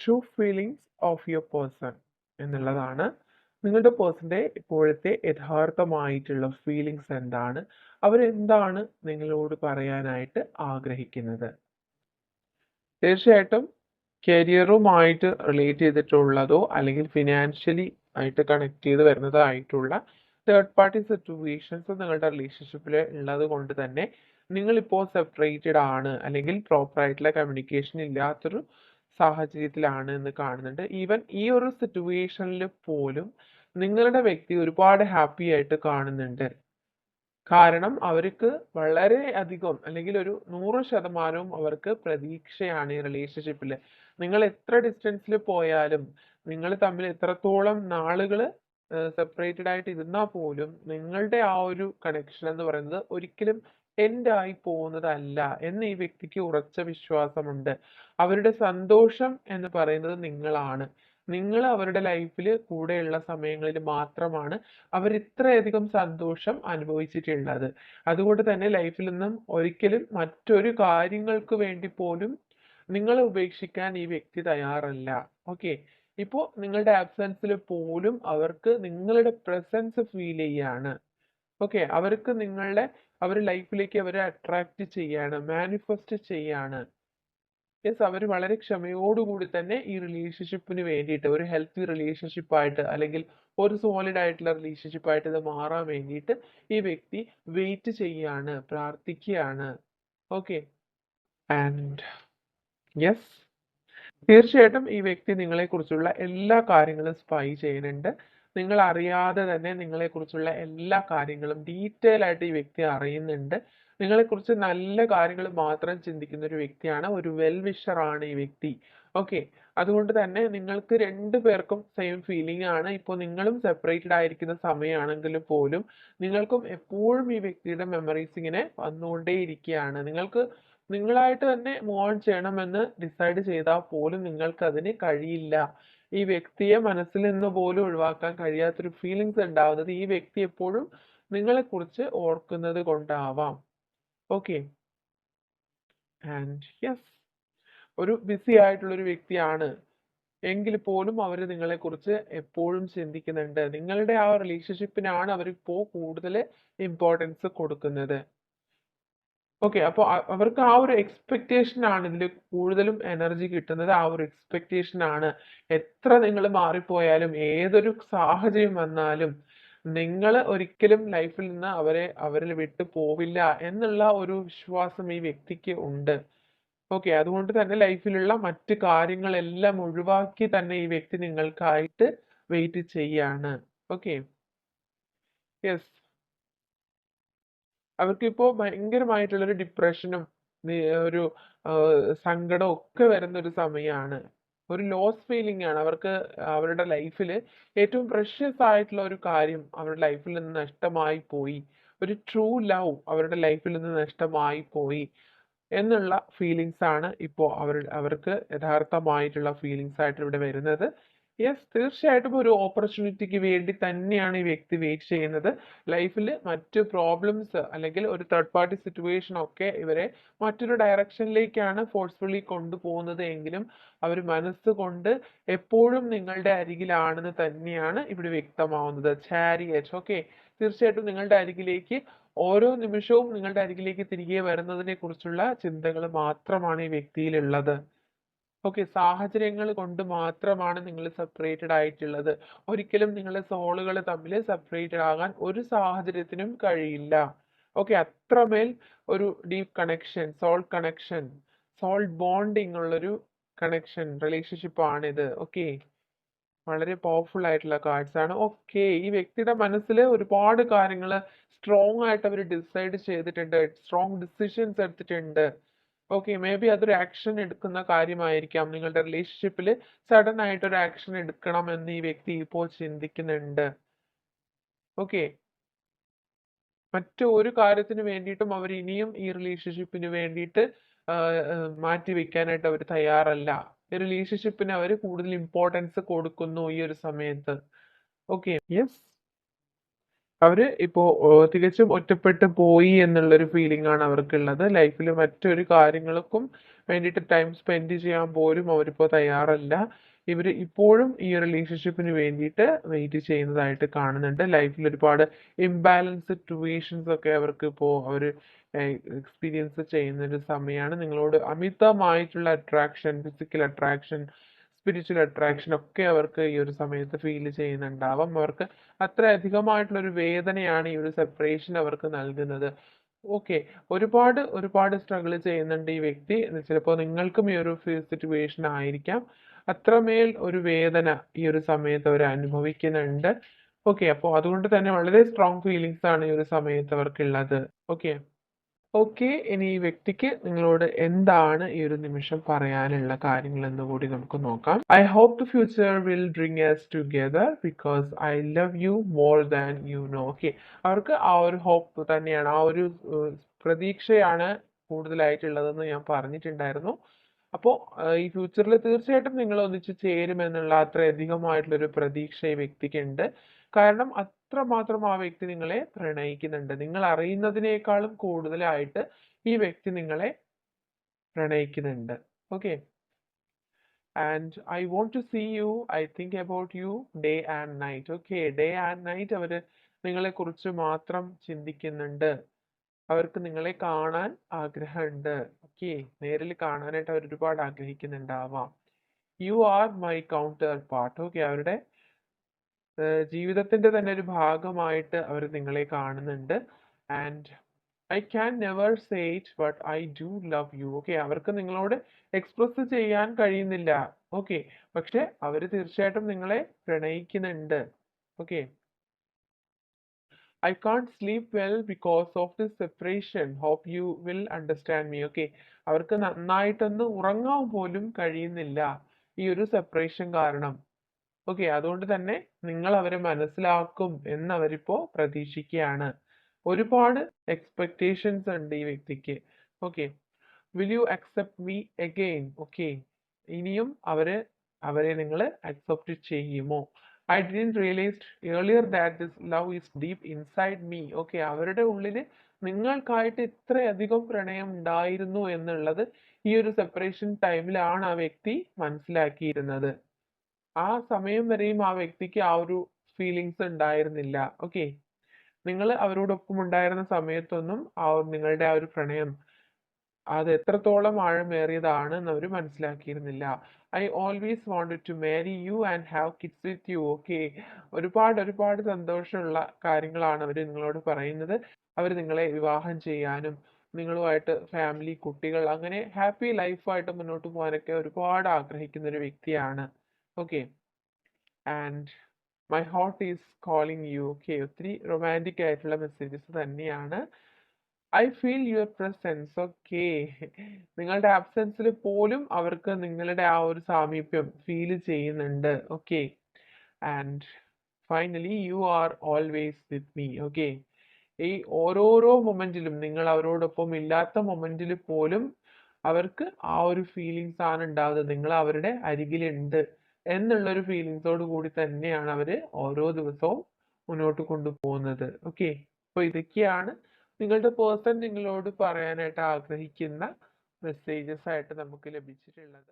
True feelings of your person എന്നുള്ളതാണ്. നിങ്ങളുടെ പേഴ്സന്റെ ഇപ്പോഴത്തെ യഥാർത്ഥമായിട്ടുള്ള ഫീലിങ്സ് എന്താണ്? അവരെന്താണ് നിങ്ങളോട് പറയാനായിട്ട് ആഗ്രഹിക്കുന്നത്? തീർച്ചയായിട്ടും കരിയറുമായിട്ട് റിലേറ്റ് ചെയ്തിട്ടുള്ളതോ അല്ലെങ്കിൽ ഫിനാൻഷ്യലി ആയിട്ട് കണക്ട് ചെയ്ത് വരുന്നതായിട്ടുള്ള തേർഡ് പാർട്ടി സിറ്റുവേഷൻസ് നിങ്ങളുടെ റിലേഷൻഷിപ്പിൽ ഉള്ളത് കൊണ്ട് തന്നെ നിങ്ങളിപ്പോൾ സെപ്പറേറ്റഡ് ആണ് അല്ലെങ്കിൽ പ്രോപ്പറായിട്ടുള്ള കമ്മ്യൂണിക്കേഷൻ ഇല്ലാത്തൊരു സാഹചര്യത്തിലാണ് എന്ന് കാണുന്നുണ്ട്. ഈവൻ ഈ ഒരു സിറ്റുവേഷനിൽ പോലും നിങ്ങളുടെ വ്യക്തി ഒരുപാട് ഹാപ്പി ആയിട്ട് കാണുന്നുണ്ട്. കാരണം അവർക്ക് വളരെ അധികം അല്ലെങ്കിൽ ഒരു നൂറ് ശതമാനവും അവർക്ക് പ്രതീക്ഷയാണ് ഈ റിലേഷൻഷിപ്പിൽ നിങ്ങൾ എത്ര ഡിസ്റ്റൻസിൽ പോയാലും നിങ്ങൾ തമ്മിൽ എത്രത്തോളം നാളുകൾ സെപ്പറേറ്റഡ് ആയിട്ട് ഇരുന്നാൽ പോലും നിങ്ങളുടെ ആ ഒരു കണക്ഷൻ എന്ന് പറയുന്നത് ഒരിക്കലും എൻഡ് ആയി പോകുന്നതല്ല എന്ന് ഈ വ്യക്തിക്ക് ഉറച്ച വിശ്വാസമുണ്ട്. അവരുടെ സന്തോഷം എന്ന് പറയുന്നത് നിങ്ങളാണ്. നിങ്ങൾ അവരുടെ ലൈഫിൽ കൂടെയുള്ള സമയങ്ങളിൽ മാത്രമാണ് അവർ ഇത്രയധികം സന്തോഷം അനുഭവിച്ചിട്ടുള്ളത്. അതുകൊണ്ട് തന്നെ ലൈഫിൽ നിന്നും ഒരിക്കലും മറ്റൊരു കാര്യങ്ങൾക്ക് വേണ്ടി പോലും നിങ്ങളെ ഉപേക്ഷിക്കാൻ ഈ വ്യക്തി തയ്യാറല്ല. ഓക്കെ ഇപ്പോൾ നിങ്ങളുടെ ആബ്സെൻസിൽ പോലും അവർക്ക് നിങ്ങളുടെ പ്രസൻസ് ഫീൽ ചെയ്യാണ്. ഓക്കെ അവർക്ക് നിങ്ങളുടെ അവർ ലൈഫിലേക്ക് അവരെ അട്രാക്റ്റ് ചെയ്യാണ് മാനിഫെസ്റ്റ് ചെയ്യാണ്. യെസ് അവർ വളരെ ക്ഷമയോടുകൂടി തന്നെ ഈ റിലേഷൻഷിപ്പിന് വേണ്ടിയിട്ട് ഒരു ഹെൽത്തി റിലേഷൻഷിപ്പ് ആയിട്ട് അല്ലെങ്കിൽ ഒരു സോളിഡ് ആയിട്ടുള്ള റിലേഷൻഷിപ്പ് ആയിട്ട് ഇത് മാറാൻ വേണ്ടിയിട്ട് ഈ വ്യക്തി വെയിറ്റ് ചെയ്യാണ് പ്രാർത്ഥിക്കുകയാണ്. ഓക്കെ ആൻഡ് യെസ് തീർച്ചയായിട്ടും ഈ വ്യക്തി നിങ്ങളെക്കുറിച്ചുള്ള എല്ലാ കാര്യങ്ങളും സ്പൈ ചെയ്യുന്നുണ്ട്. നിങ്ങൾ അറിയാതെ തന്നെ നിങ്ങളെക്കുറിച്ചുള്ള എല്ലാ കാര്യങ്ങളും ഡീറ്റെയിൽ ആയിട്ട് ഈ വ്യക്തി അറിയുന്നുണ്ട്. നിങ്ങളെക്കുറിച്ച് നല്ല കാര്യങ്ങൾ മാത്രം ചിന്തിക്കുന്ന ഒരു വ്യക്തിയാണ്. ഒരു വെൽ ആണ് ഈ വ്യക്തി. ഓക്കെ അതുകൊണ്ട് തന്നെ നിങ്ങൾക്ക് രണ്ടു പേർക്കും സെയിം ഫീലിംഗ് ആണ്. ഇപ്പോൾ നിങ്ങളും സെപ്പറേറ്റഡ് ആയിരിക്കുന്ന സമയമാണെങ്കിൽ പോലും നിങ്ങൾക്കും എപ്പോഴും ഈ വ്യക്തിയുടെ മെമ്മറീസ് ഇങ്ങനെ വന്നുകൊണ്ടേയിരിക്കുകയാണ് നിങ്ങൾക്ക് നിങ്ങളായിട്ട് തന്നെ മൂവ് ഓൺ ചെയ്യണമെന്ന് ഡിസൈഡ് ചെയ്താൽ പോലും നിങ്ങൾക്ക് അതിന് കഴിയില്ല. ഈ വ്യക്തിയെ മനസ്സിൽ നിന്ന് പോലും ഒഴിവാക്കാൻ കഴിയാത്തൊരു ഫീലിങ്സ് ഉണ്ടാവുന്നത് ഈ വ്യക്തി എപ്പോഴും നിങ്ങളെ കുറിച്ച് ഓർക്കുന്നത് കൊണ്ടാവാം. ഓക്കെ ആൻഡ് യെസ് ഒരു ബിസി ആയിട്ടുള്ള ഒരു വ്യക്തിയാണ്. എങ്കിൽ പോലും അവർ നിങ്ങളെക്കുറിച്ച് എപ്പോഴും ചിന്തിക്കുന്നുണ്ട്. നിങ്ങളുടെ ആ റിലേഷൻഷിപ്പിനാണ് അവർ ഇപ്പോൾ കൂടുതൽ ഇമ്പോർട്ടൻസ് കൊടുക്കുന്നത്. ഓക്കെ അപ്പോൾ അവർക്ക് ആ ഒരു എക്സ്പെക്റ്റേഷൻ ആണ് ഇതിൽ കൂടുതലും എനർജി കിട്ടുന്നത്. ആ ഒരു എക്സ്പെക്റ്റേഷൻ ആണ് എത്ര നിങ്ങൾ മാറിപ്പോയാലും ഏതൊരു സാഹചര്യം വന്നാലും നിങ്ങൾ ഒരിക്കലും ലൈഫിൽ നിന്ന് അവരെ അവരിൽ വിട്ടു പോവില്ല എന്നുള്ള ഒരു വിശ്വാസം ഈ വ്യക്തിക്ക് ഉണ്ട്. ഓക്കെ അതുകൊണ്ട് തന്നെ ലൈഫിലുള്ള മറ്റു കാര്യങ്ങളെല്ലാം ഒഴിവാക്കി തന്നെ ഈ വ്യക്തി നിങ്ങൾക്കായിട്ട് വെയിറ്റ് ചെയ്യാണ് ഓക്കെ യെസ് അവർക്കിപ്പോ ഭയങ്കരമായിട്ടുള്ളൊരു ഡിപ്രഷനും ഒരു സങ്കടം ഒക്കെ വരുന്ന ഒരു സമയമാണ് ഒരു ലോസ് ഫീലിംഗ് ആണ്. അവർക്ക് അവരുടെ ലൈഫിൽ ഏറ്റവും പ്രഷ്യസ് ആയിട്ടുള്ള ഒരു കാര്യം അവരുടെ ലൈഫിൽ നിന്ന് നഷ്ടമായി പോയി. ഒരു ട്രൂ ലവ് അവരുടെ ലൈഫിൽ നിന്ന് നഷ്ടമായി പോയി എന്നുള്ള ഫീലിങ്സ് ആണ് ഇപ്പോൾ അവർ അവർക്ക് യഥാർത്ഥമായിട്ടുള്ള ഫീലിങ്സ് ആയിട്ട് ഇവിടെ വരുന്നത്. യെസ് തീർച്ചയായിട്ടും ഒരു ഓപ്പർച്യൂണിറ്റിക്ക് വേണ്ടി തന്നെയാണ് ഈ വ്യക്തി വെയിറ്റ് ചെയ്യുന്നത്. ലൈഫിൽ മറ്റ് പ്രോബ്ലംസ് അല്ലെങ്കിൽ ഒരു തേർഡ് പാർട്ടി സിറ്റുവേഷൻ ഒക്കെ ഇവരെ മറ്റൊരു ഡയറക്ഷനിലേക്കാണ് ഫോഴ്സ്ഫുള്ളി കൊണ്ടുപോകുന്നത് എങ്കിലും അവർ മനസ്സുകൊണ്ട് എപ്പോഴും നിങ്ങളുടെ അരികിലാണെന്ന് തന്നെയാണ് ഇവിടെ വ്യക്തമാവുന്നത്. ചാരിയറ്റ് ഓക്കെ തീർച്ചയായിട്ടും നിങ്ങളുടെ അരികിലേക്ക് ഓരോ നിമിഷവും നിങ്ങളുടെ അരികിലേക്ക് തിരികെ വരുന്നതിനെ കുറിച്ചുള്ള ചിന്തകൾ മാത്രമാണ് ഈ വ്യക്തിയിലുള്ളത്. ഓക്കെ സാഹചര്യങ്ങൾ കൊണ്ട് മാത്രമാണ് നിങ്ങൾ സെപ്പറേറ്റഡ് ആയിട്ടുള്ളത്. ഒരിക്കലും നിങ്ങളുടെ സോളുകൾ തമ്മിൽ സെപ്പറേറ്റഡ് ആകാൻ ഒരു സാഹചര്യത്തിനും കഴിയില്ല. ഓക്കെ അത്രമേൽ ഒരു deep connection soul connection soul bonding ഉള്ളൊരു കണക്ഷൻ റിലേഷൻഷിപ്പ് ആണിത്. ഓക്കെ വളരെ പവർഫുൾ ആയിട്ടുള്ള കാർഡ്സ് ആണ്. ഓക്കെ ഈ വ്യക്തിയുടെ മനസ്സിൽ ഒരുപാട് കാര്യങ്ങൾ സ്ട്രോങ് ആയിട്ട് അവർ ഡിസൈഡ് ചെയ്തിട്ടുണ്ട് സ്ട്രോങ് ഡിസിഷൻസ് എടുത്തിട്ടുണ്ട്. ഓക്കെ മേ ബി അതൊരു ആക്ഷൻ എടുക്കുന്ന കാര്യമായിരിക്കാം. നിങ്ങളുടെ റിലേഷൻഷിപ്പിൽ സഡൻ ആയിട്ട് ഒരു ആക്ഷൻ എടുക്കണം എന്ന് ഈ വ്യക്തി ഇപ്പോൾ ചിന്തിക്കുന്നുണ്ട്. ഓക്കെ മറ്റു ഒരു കാര്യത്തിന് വേണ്ടിയിട്ടും അവർ ഇനിയും ഈ റിലേഷൻഷിപ്പിന് വേണ്ടിയിട്ട് മാറ്റി വെക്കാനായിട്ട് അവർ തയ്യാറല്ല. റിലേഷൻഷിപ്പിന് അവർ കൂടുതൽ ഇമ്പോർട്ടൻസ് കൊടുക്കുന്നു ഈ ഒരു സമയത്ത്. ഓക്കെ യെസ് അവർ ഇപ്പോ തികച്ചും ഒറ്റപ്പെട്ടു പോയി എന്നുള്ള ഒരു ഫീലിംഗ് ആണ് അവർക്കുള്ളത്. ലൈഫിൽ മറ്റൊരു കാര്യങ്ങൾക്കും വേണ്ടിയിട്ട് ടൈം സ്പെൻഡ് ചെയ്യാൻ പോലും അവരിപ്പോ തയ്യാറല്ല. ഇവർ ഇപ്പോഴും ഈ റിലേഷൻഷിപ്പിന് വേണ്ടിയിട്ട് വെയിറ്റ് ചെയ്യുന്നതായിട്ട് കാണുന്നുണ്ട്. ലൈഫിൽ ഒരുപാട് ഇംബാലൻസ് സിറ്റുവേഷൻസ് ഒക്കെ അവർക്ക് ഇപ്പോൾ അവർ എക്സ്പീരിയൻസ് ചെയ്യുന്ന ഒരു സമയമാണ് നിങ്ങളോട് അമിതമായിട്ടുള്ള attraction physical attraction spiritual attraction ഒക്കെ അവർക്ക് ഈ ഒരു സമയത്ത് ഫീൽ ചെയ്യുന്നുണ്ടാവാം. അവർക്ക് അത്ര അധികമായിട്ടുള്ള ഒരു വേദനയാണ് ഈ ഒരു സെപ്പറേഷൻ അവർക്ക് നൽകുന്നത്. ഓക്കെ ഒരുപാട് ഒരുപാട് സ്ട്രഗിൾ ചെയ്യുന്നുണ്ട് ഈ വ്യക്തി. ചിലപ്പോൾ നിങ്ങൾക്കും ഈ ഒരു സിറ്റുവേഷൻ ആയിരിക്കാം. അത്രമേൽ ഒരു വേദന ഈ ഒരു സമയത്ത് അവർ അനുഭവിക്കുന്നുണ്ട്. ഓക്കെ അപ്പോൾ അതുകൊണ്ട് തന്നെ വളരെ സ്ട്രോങ് ഫീലിങ്സ് ആണ് ഈ ഒരു സമയത്ത് അവർക്കുള്ളത്. ഓക്കെ ഓക്കെ ഇനി ഈ വ്യക്തിക്ക് നിങ്ങളോട് എന്താണ് ഈ ഒരു നിമിഷം പറയാനുള്ള കാര്യങ്ങൾ എന്ന് കൂടി നമുക്ക് നോക്കാം. I hope the future will bring us together because I love you more than you know okay അവർക്ക് ആ ഒരു ഹോപ്പ് തന്നെയാണ് ആ ഒരു പ്രതീക്ഷയാണ് കൂടുതലായിട്ടുള്ളതെന്ന് ഞാൻ പറഞ്ഞിട്ടുണ്ടായിരുന്നു. അപ്പോൾ ഈ ഫ്യൂച്ചറിൽ തീർച്ചയായിട്ടും നിങ്ങൾ ഒന്നിച്ച് ചേരുമെന്നുള്ള അത്രയധികമായിട്ടുള്ള ഒരു പ്രതീക്ഷ ഈ വ്യക്തിക്കുണ്ട്. കാരണം അത്രമാത്രം ആ വ്യക്തി നിങ്ങളെ പ്രണയിക്കുന്നുണ്ട്. നിങ്ങൾ അറിയുന്നതിനേക്കാളും കൂടുതലായിട്ട് ഈ വ്യക്തി നിങ്ങളെ പ്രണയിക്കുന്നുണ്ട്. Okay and I want to see you I think about you day and night okay day and night നിങ്ങളെ കുറിച്ച് മാത്രം ചിന്തിക്കുന്നുണ്ട്. അവർക്ക് നിങ്ങളെ കാണാൻ ആഗ്രഹമുണ്ട്. ഓക്കെ നേരിൽ കാണാനായിട്ട് അവർ ഒരുപാട് ആഗ്രഹിക്കുന്നുണ്ടാവാം. You are my counterpart okay അവരുടെ ഏഹ് ജീവിതത്തിന്റെ തന്നെ ഒരു ഭാഗമായിട്ട് അവർ നിങ്ങളെ കാണുന്നുണ്ട്. And I can never say it but I do love you okay അവർക്ക് നിങ്ങളോട് എക്സ്പ്രസ് ചെയ്യാൻ കഴിയുന്നില്ല. ഓക്കെ പക്ഷെ അവർ തീർച്ചയായിട്ടും നിങ്ങളെ പ്രണയിക്കുന്നുണ്ട്. Okay I can't sleep well because of this separation hope you will understand me okay അവർക്ക് നന്നായിട്ടൊന്ന് ഉറങ്ങാൻ പോലും കഴിയുന്നില്ല ഈ ഒരു സെപ്പറേഷൻ കാരണം. ഓക്കെ അതുകൊണ്ട് തന്നെ നിങ്ങൾ അവരെ മനസ്സിലാക്കും എന്ന് അവരിപ്പോ പ്രതീക്ഷിക്കുകയാണ്. ഒരുപാട് എക്സ്പെക്ടേഷൻസ് ഉണ്ട് ഈ വ്യക്തിക്ക്. Okay will you accept me again okay ഇനിയും അവർ അവരെ നിങ്ങൾ അക്സെപ്റ്റ് ചെയ്യുമോ? I didn't realised earlier that this love is deep inside me okay അവരുടെ ഉള്ളിൽ നിങ്ങൾക്കായിട്ട് ഇത്രയധികം പ്രണയം ഉണ്ടായിരുന്നു എന്നുള്ളത് ഈ ഒരു സെപ്പറേഷൻ ടൈമിലാണ് ആ വ്യക്തി മനസ്സിലാക്കിയിരുന്നത്. ആ സമയം വരെയും ആ വ്യക്തിക്ക് ആ ഒരു ഫീലിങ്സ് ഉണ്ടായിരുന്നില്ല. ഓക്കെ നിങ്ങൾ അവരോടൊപ്പം ഉണ്ടായിരുന്ന സമയത്തൊന്നും ആ നിങ്ങളുടെ ആ ഒരു പ്രണയം അത് എത്രത്തോളം ആഴമേറിയതാണ് എന്ന് അവർ മനസ്സിലാക്കിയിരുന്നില്ല. I always wanted to marry you and have kids with you okay ഒരുപാട് ഒരുപാട് സന്തോഷമുള്ള കാര്യങ്ങളാണ് അവർ നിങ്ങളോട് പറയുന്നത്. അവർ നിങ്ങളെ വിവാഹം ചെയ്യാനും നിങ്ങളുമായിട്ട് ഫാമിലി കുട്ടികൾ അങ്ങനെ ഹാപ്പി ലൈഫായിട്ട് മുന്നോട്ട് പോകാനൊക്കെ ഒരുപാട് ആഗ്രഹിക്കുന്ന ഒരു വ്യക്തിയാണ്. Okay and my heart is calling you okay ഒത്തിരി റൊമാന്റിക് ആയിട്ടുള്ള മെസ്സേജസ് തന്നെയാണ്. I feel your presence okay നിങ്ങളുടെ ആബ്സെൻസിൽ പോലും അവർക്ക് നിങ്ങളുടെ ആ ഒരു സാമീപ്യം ഫീൽ ചെയ്യുന്നുണ്ട് okay and finally you are always with me okay ഈ ഓരോരോ മൊമെന്റിലും നിങ്ങൾ അവരോടൊപ്പം ഇല്ലാത്ത മൊമെന്റിൽ പോലും അവർക്ക് ആ ഒരു ഫീലിങ്സ് ആണ് ഉണ്ടാവുന്നത്. നിങ്ങൾ അവരുടെ അരികിലുണ്ട്. എന്നുള്ള ഒരു ഫീലിങ്സോട് കൂടി തന്നെയാണ് അവർ ഓരോ ദിവസവും മുന്നോട്ട് കൊണ്ടുപോകുന്നത്. ഓക്കെ അപ്പൊ ഇതൊക്കെയാണ് നിങ്ങളുടെ പേഴ്സൺ നിങ്ങളോട് പറയാനായിട്ട് ആഗ്രഹിക്കുന്ന മെസ്സേജസ് ആയിട്ട് നമുക്ക് ലഭിച്ചിട്ടുള്ളത്.